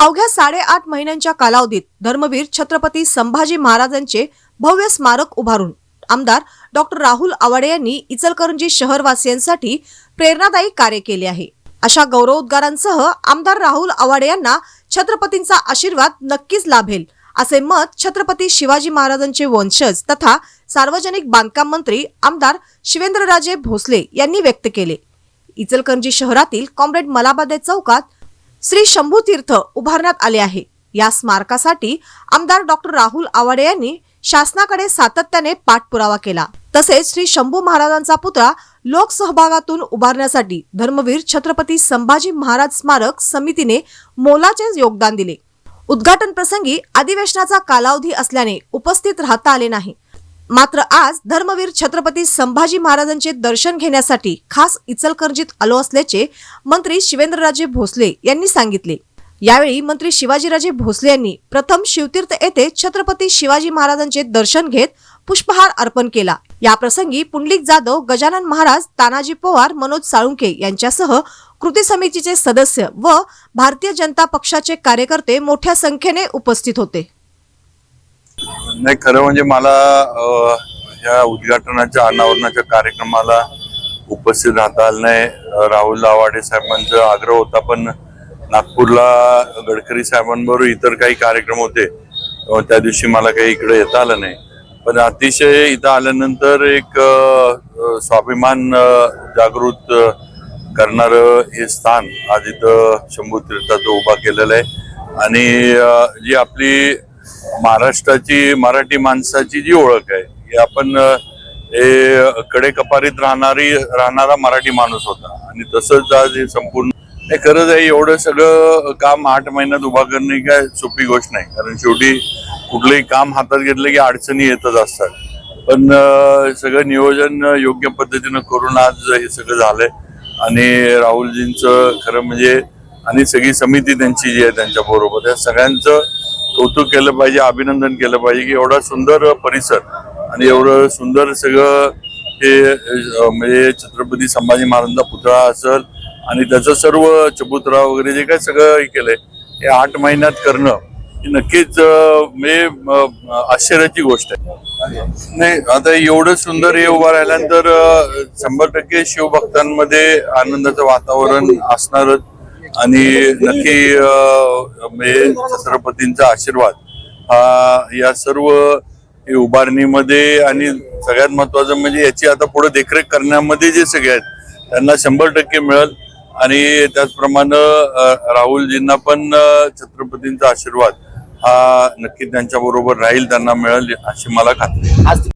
अवघ्या साडेआठ महिन्यांच्या कालावधीत धर्मवीर छत्रपती संभाजी महाराजांचे भव्य स्मारक उभारून आमदार डॉक्टर राहुल आवाडे यांनी इचलकरंजी शहरवासियांसाठी प्रेरणादायी कार्य केले आहे. अशा गौरवोद्गारांसह आमदार राहुल आवाडे यांना छत्रपतींचा आशीर्वाद नक्कीच लाभेल असे मत छत्रपती शिवाजी महाराजांचे वंशज तथा सार्वजनिक बांधकाम मंत्री आमदार शिवेंद्रराजे भोसले यांनी व्यक्त केले. इचलकरंजी शहरातील कॉम्रेड मलाबादे चौकात श्री शंभू तीर्थ उभारण्यात आले आहे. या स्मारकासाठी आमदार डॉक्टर राहुल आवाडे यांनी शासनाकडे सातत्याने पाठपुरावा केला. तसेच श्री शंभू महाराजांचा पुतळा लोकसहभागातून उभारण्यासाठी धर्मवीर छत्रपती संभाजी महाराज स्मारक समितीने मोलाचे योगदान दिले. उद्घाटन प्रसंगी अधिवेशनाचा कालावधी असल्याने उपस्थित राहता आले नाही. मात्र आज धर्मवीर छत्रपती संभाजी महाराजांचे दर्शन घेण्यासाठी खास इचलकरंजीत आलो असल्याचे मंत्री शिवेंद्रराजे भोसले यांनी सांगितले. यावेळी मंत्री शिवाजीराजे भोसले यांनी प्रथम शिवतीर्थ येथे छत्रपती शिवाजी महाराजांचे दर्शन घेत पुष्पहार अर्पण केला. या प्रसंगी पुंडलिक जाधव गजानन महाराज तानाजी पवार मनोज साळुंके यांच्यासह कृती समितीचे सदस्य व भारतीय जनता पक्षाचे कार्यकर्ते मोठ्या संख्येने उपस्थित होते. नाही खरं म्हणजे मला या उद्घाटनाच्या अनावरणाच्या कार्यक्रमाला उपस्थित राहता आलं नाही. राहुल आवाडे साहेबांचा आग्रह होता पण नागपूरला गडकरी साहेबांबरोबर इतर काही कार्यक्रम होते त्या दिवशी मला काही इकडे येता आलं नाही. पण अतिशय इथं आल्यानंतर एक स्वाभिमान जागृत करणारं हे स्थान आज इथं शंभू तीर्थाचं उभा केलेलं आहे. आणि जी आपली महाराष्ट्राची मराठी माणसाची जी ओळख आहे की आपण हे कडे कपारीत राहणारी राहणारा मराठी माणूस होता. आणि तसंच आज हे संपूर्ण हे खरंच आहे एवढं सगळं काम आठ महिन्यात उभा करणे काय सोपी गोष्ट नाही. कारण शेवटी कुठलंही काम हातात घेतलं की अडचणी येतच असतात. पण सगळं नियोजन योग्य पद्धतीनं करून आज हे सगळं झालंय. आणि राहुलजींचं खरं म्हणजे आणि सगळी समिती त्यांची जी आहे त्यांच्या बरोबर या सगळ्यांचं कौतुक केलं पाहिजे अभिनंदन केलं पाहिजे की एवढा सुंदर परिसर आणि एवढं सुंदर सगळं हे म्हणजे छत्रपती संभाजी महाराजांचा पुतळा असेल आणि त्याचं सर्व चबुतरा वगैरे जे काय सगळं हे केलंय हे आठ महिन्यात करणं ही नक्कीच म्हणजे आश्चर्याची गोष्ट आहे. नाही आता एवढं सुंदर हे उभं राहिल्यानंतर शंभर टक्के शिवभक्तांमध्ये आनंदाचं वातावरण असणारच. आणि नक्की म्हणजे छत्रपतींचा आशीर्वाद हा या सर्व उभारणीमध्ये आणि सगळ्यात महत्वाचं म्हणजे याची आता पुढे देखरेख करण्यामध्ये जे सगळे आहेत त्यांना शंभर टक्के मिळेल. आणि त्याचप्रमाणे राहुलजींना पण छत्रपतींचा आशीर्वाद हा नक्की त्यांच्या बरोबर राहील त्यांना मिळेल अशी मला खात्री आज